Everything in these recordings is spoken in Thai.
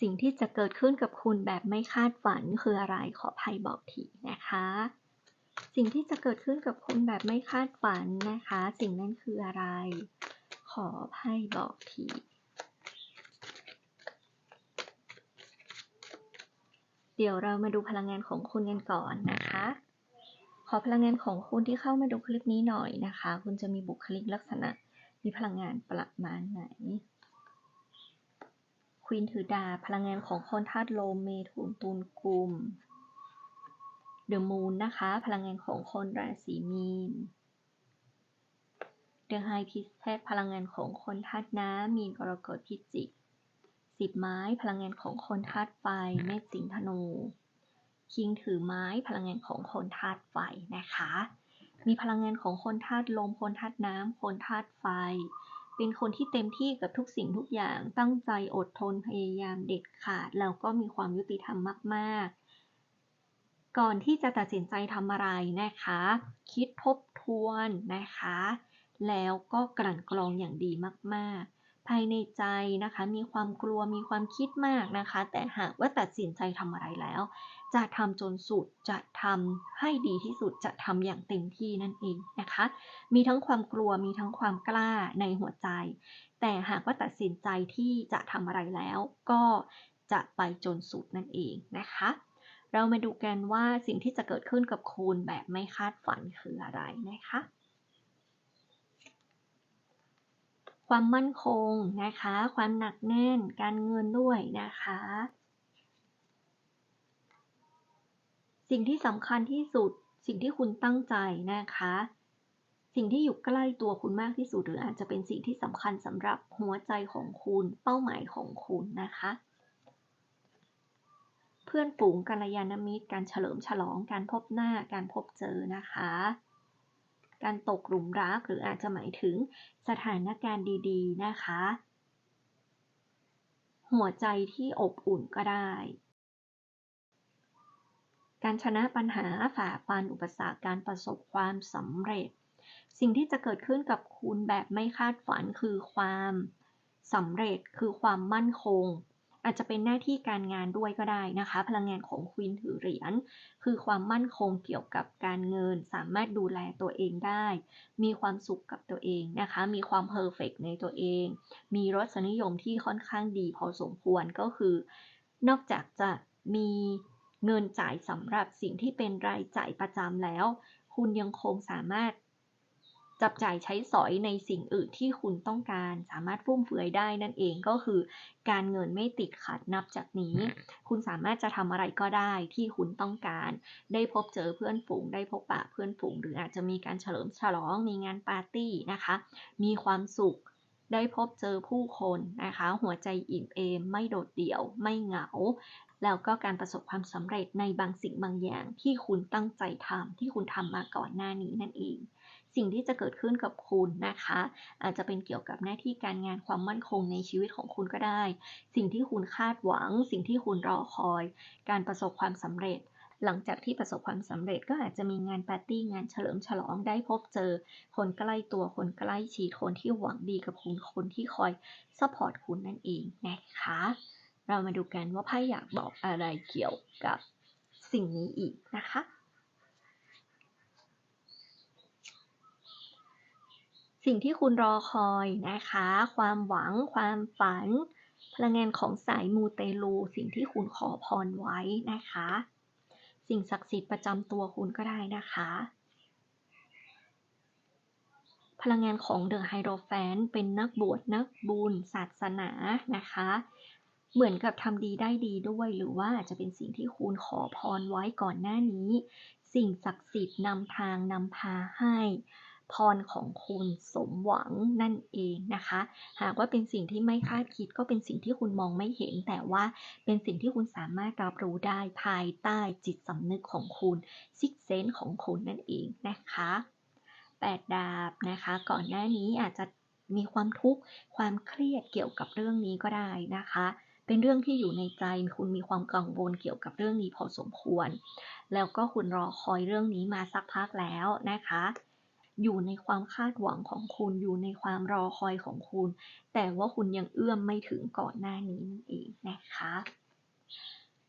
สิ่งที่จะเกิดขึ้นกับคุณแบบไม่คาดฝันคืออะไรขอไพ่บอกทีนะคะ สิ่งที่จะเกิดขึ้นกับคุณแบบไม่คาดฝันนะคะ สิ่งนั้นคืออะไร ขอไพ่บอกทีเดี๋ยวเรามาดูพลังงานของคุณกันก่อนนะคะ ขอพลังงานของคุณที่เข้ามาดูคลิปนี้หน่อยนะคะ คุณจะมีบุคลิกลักษณะ มีพลังงานประมาณไหน ควีนถือดาบพลังงานของคนธาตุลมเมถุนตุลกุมเดอะมูนนะคะ พลังงานของคนราศีมีนเดอะไฮพิสเทสพลังงานของคนธาตุน้ำมีนกรกฎพิจิกสิบไม้พลังงานของคนธาตุไฟเมษสิงธนูคิงถือไม้พลังงานของคนธาตุไฟนะคะ มีพลังงานของคนธาตุลมคนธาตุน้ำคนธาตุไฟ เป็นคนที่เต็มที่กับทุกสิ่งทุกอย่าง ตั้งใจอดทนพยายามเด็ดขาด แล้วก็มีความยุติธรรมมากๆ ก่อนที่จะตัดสินใจทำอะไรนะคะ คิดทบทวนนะคะ แล้วก็กลั่นกรองอย่างดีมากๆภายในใจนะคะมีความกลัวมีความคิดมากนะคะ แต่หากว่าตัดสินใจทำอะไรแล้ว จะทำจนสุด จะทำให้ดีที่สุด จะทำอย่างเต็มที่นั่นเองนะคะ มีทั้งความกลัว มีทั้งความกล้าในหัวใจ แต่หากว่าตัดสินใจที่จะทำอะไรแล้ว ก็จะไปจนสุดนั่นเองนะคะ เรามาดูกันว่าสิ่งที่จะเกิดขึ้นกับคุณแบบไม่คาดฝันคืออะไรนะคะ ความมั่นคงนะคะ ความหนักแน่น การเงินด้วยนะคะ สิ่งที่สำคัญที่สุด สิ่งที่คุณตั้งใจนะคะ สิ่งที่อยู่ใกล้ตัวคุณมากที่สุด หรืออาจจะเป็นสิ่งที่สำคัญสำหรับหัวใจของคุณ เป้าหมายของคุณนะคะ เพื่อนฝูงกัลยาณมิตร การเฉลิมฉลอง การพบหน้า การพบเจอนะคะ การตกหลุมรักหรืออาจจะหมายถึงสถานการณ์ดีๆ นะคะ หัวใจที่อบอุ่นก็ได้ การชนะปัญหาฝ่าฟันอุปสรรคการประสบความสำเร็จ สิ่งที่จะเกิดขึ้นกับคุณแบบไม่คาดฝันคือความสำเร็จคือความมั่นคง อาจจะเป็นหน้าที่การงานด้วยก็ได้นะคะ พลังงานของควีนถือเหรียญคือความมั่นคงเกี่ยวกับการเงิน สามารถดูแลตัวเองได้ มีความสุขกับตัวเองนะคะ มีความเพอร์เฟกในตัวเอง มีรสนิยมที่ค่อนข้างดีพอสมควรก็คือ นอกจากจะมี เงินจ่ายสำหรับสิ่งที่เป็นรายจ่ายประจำแล้ว คุณยังคงสามารถ จับจ่ายใช้สอยในสิ่งอื่นที่คุณต้องการ สามารถฟุ่มเฟือยได้นั่นเองก็คือ การเงินไม่ติดขัดนับจากนี้ คุณสามารถจะทำอะไรก็ได้ที่คุณต้องการ ได้พบเจอเพื่อนฝูง ได้พบปะเพื่อนฝูง หรืออาจจะมีการเฉลิมฉลองมีงานปาร์ตี้นะคะ มีความสุข ได้พบเจอผู้คนนะคะ หัวใจอิ่มเอม ไม่โดดเดี่ยว ไม่เหงา แล้วก็การประสบความสำเร็จในบางสิ่งบางอย่างที่คุณตั้งใจทำที่คุณทำมาก่อนหน้านี้นั่นเอง สิ่งที่จะเกิดขึ้นกับคุณนะคะ อาจจะเป็นเกี่ยวกับหน้าที่การงานความมั่นคงในชีวิตของคุณก็ได้ สิ่งที่คุณคาดหวัง สิ่งที่คุณรอคอย การประสบความสำเร็จ หลังจากที่ประสบความสำเร็จก็อาจจะมีงานปาร์ตี้งานเฉลิมฉลองได้พบเจอ คนใกล้ตัวคนใกล้ชิดคนที่หวังดีกับคุณคนที่คอยซัพพอร์ตคุณนั่นเองนะคะ เรามาดูกันว่าไพ่อยากบอกอะไรเกี่ยวกับสิ่งนี้อีกนะคะสิ่งที่คุณรอคอยนะคะ ความหวัง ความฝัน พลังงานของสายมูเตลู สิ่งที่คุณขอพรไว้นะคะ สิ่งศักดิ์สิทธิ์ประจำตัวคุณก็ได้นะคะ พลังงานของเดอะไฮโดรแฟนเป็นนักบวชนักบุญศาสนานะคะ เหมือนกับทำดีได้ดีด้วยหรือว่าจะเป็นสิ่งที่คุณขอพรไว้ก่อนหน้านี้ สิ่งศักดิ์สิทธิ์นำทางนำพาให้ พรของคุณสมหวังนั่นเองนะคะ หากว่าเป็นสิ่งที่ไม่คาดคิดก็เป็นสิ่งที่คุณมองไม่เห็น แต่ว่าเป็นสิ่งที่คุณสามารถรับรู้ได้ภายใต้จิตสำนึกของคุณซิกเซนของคุณนั่นเองนะคะแปดดาบนะคะ ก่อนหน้านี้อาจจะมีความทุกข์ความเครียดเกี่ยวกับเรื่องนี้ก็ได้นะคะ เป็นเรื่องที่อยู่ในใจคุณมีความกังวลเกี่ยวกับเรื่องนี้พอสมควร แล้วก็คุณรอคอยเรื่องนี้มาสักพักแล้วนะคะ อยู่ในความคาดหวังของคุณ อยู่ในความรอคอยของคุณ แต่ว่าคุณยังเอื้อมไม่ถึงก่อนหน้านี้นั่นเองนะคะ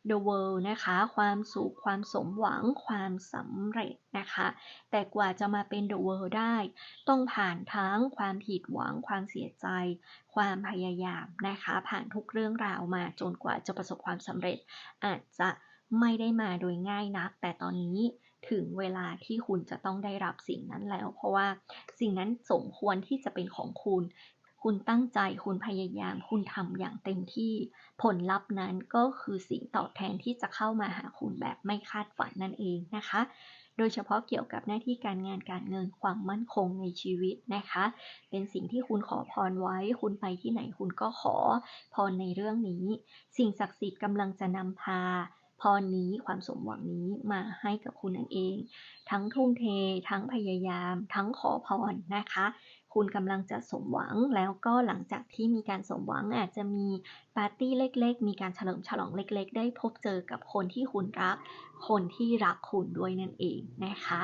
The World นะคะ ความสุข ความสมหวัง ความสำเร็จนะคะ แต่กว่าจะมาเป็น The World ได้ ต้องผ่านทั้งความผิดหวัง ความเสียใจ ความพยายามนะคะ ผ่านทุกเรื่องราวมาจนกว่าจะประสบความสำเร็จ อาจจะไม่ได้มาโดยง่ายนัก แต่ตอนนี้ ถึงเวลาที่คุณจะต้องได้รับสิ่งนั้นแล้ว เพราะว่าสิ่งนั้นสมควรที่จะเป็นของคุณ คุณตั้งใจคุณพยายาม คุณทำอย่างเต็มที่ผลลัพธ์นั้นก็คือสิ่งตอบแทนที่จะเข้ามาหาคุณแบบไม่คาดฝันนั่นเองนะคะ โดยเฉพาะเกี่ยวกับหน้าที่การงานการเงินความมั่นคงในชีวิตนะคะ เป็นสิ่งที่คุณขอพรไว้ คุณไปที่ไหนคุณก็ขอพรในเรื่องนี้ สิ่งศักดิ์สิทธิ์กำลังจะนำพา พรนี้ความสมหวังนี้มาให้กับคุณนั่นเอง ทั้งทุ่มเท ทั้งพยายาม ทั้งขอพรนะคะ คุณกำลังจะสมหวังแล้วก็หลังจากที่มีการสมหวังอาจจะมีปาร์ตี้เล็กๆ มีการเฉลิมฉลองเล็กๆ ได้พบเจอกับคนที่คุณรัก คนที่รักคุณด้วยนั่นเองนะคะ